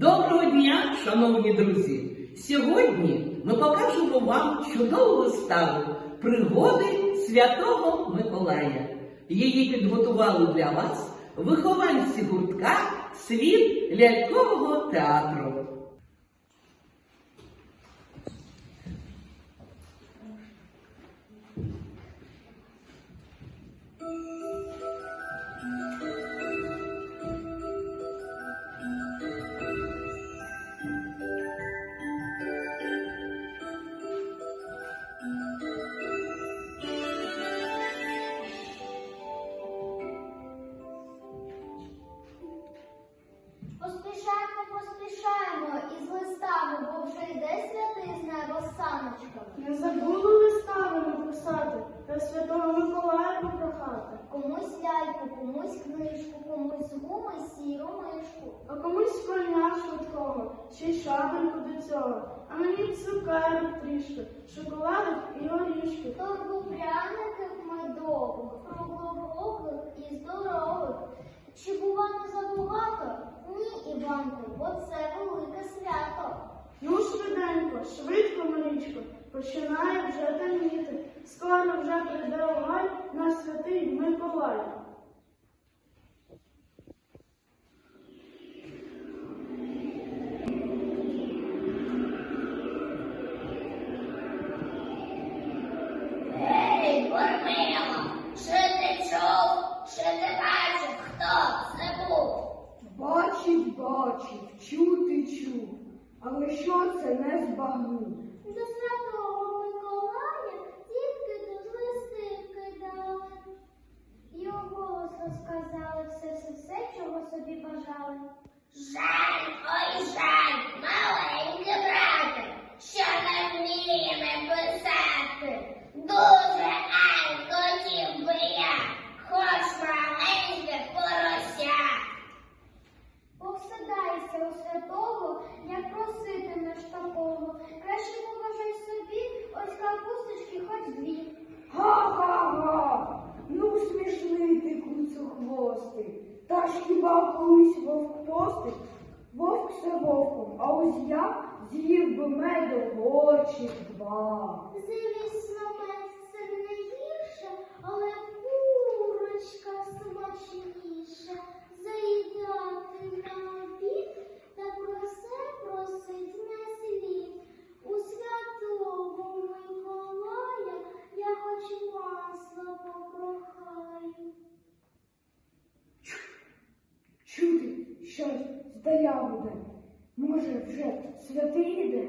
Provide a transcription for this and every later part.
Доброго дня, шановні друзі! Сьогодні ми покажемо вам чудову виставу пригоди Святого Миколая. Її підготували для вас вихованці гуртка світ лялькового театру. Або вже йде святий з неба з саночками. Не забули листа ви написати та святого Миколая попрохати. Комусь яйку, комусь книжку, комусь гуми, сіру мишку. А комусь коня швидкого, ще й шабельку до цього. А мені цукерок трішки, шоколадок і горішки. Торбу пряники починає вже темніти, скоро вже прийде огонь наш святий Миколай. Бачив, бачив, чути чув, але що це не збагнув. хіба колись вовк постить? Вовк все вовком, а ось я з'їв би меду очі два. святий іде.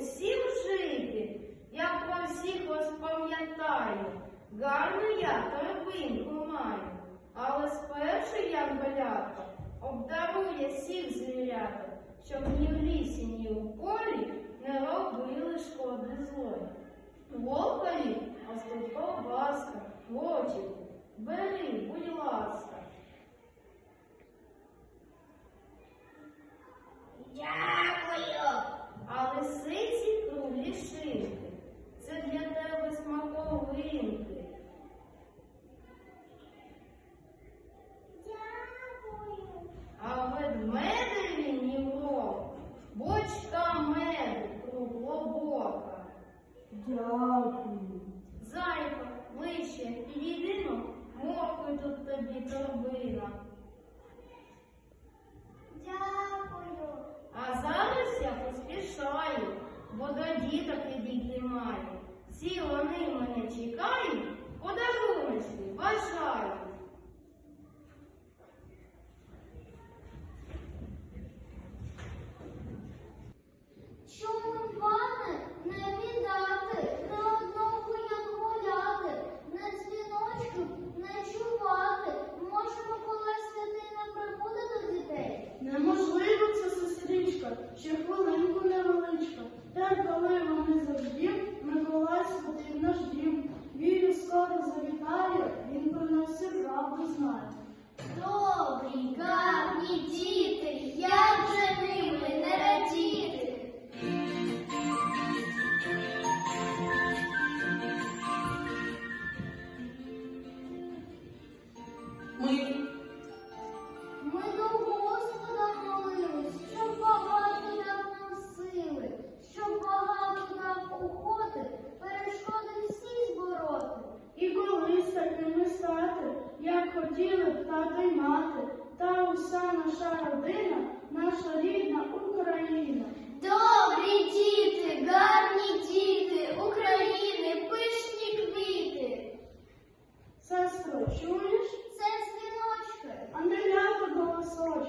всім жити. Я про всіх вас пам'ятаю, гарну я торбинку маю, але спершу я голята обдарує всіх звірята, щоб ні в лісі, ні у полі не робили шкоди злої. Волкові остатко баска, очі, бери, будь ласка. Дякую! а лисиці круглі шиї. хотіли б так і мати, та уся наша родина, наша рідна Україна. Добрі діти, гарні діти, України, пишні квіти. Сестро, чуєш? Сестри ночка. Андріяко голосує.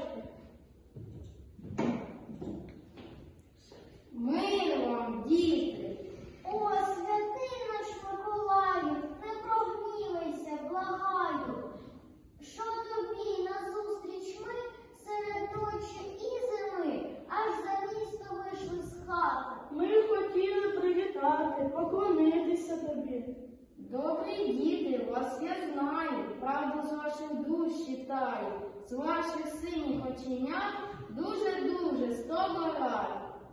Ваші сині оченят дуже-дуже з того рай.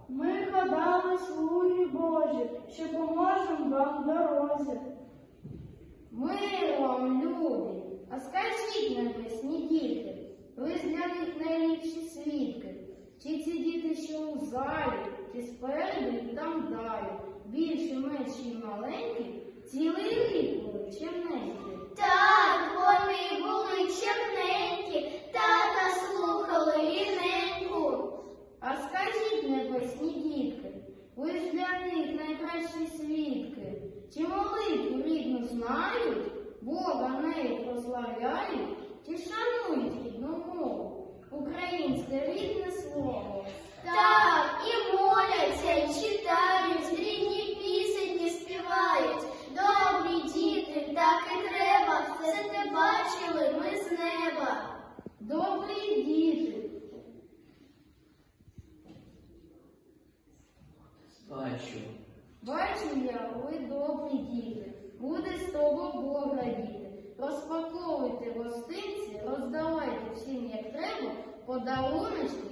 Ми гадали, слуги Божі, що поможемо вам в дорозі. вам, любі, а скажіть небесні діти, ви з для них найліпші свідки, чи ці діти, ще у залі, чи спереду і там далі, Більше, менші і маленькі, цілий рік були черненькі. Небесні дітки, ви ж для них найкращі свідки. Чи молитву рідну знають, Бога нею прославляють, чи шанують рідну мову, українське рідне слово? Так, і моляться, і читають, рідні пісеньки співають. Добрі діти, так і треба, все те бачили ми з неба. Добрі da UNESCO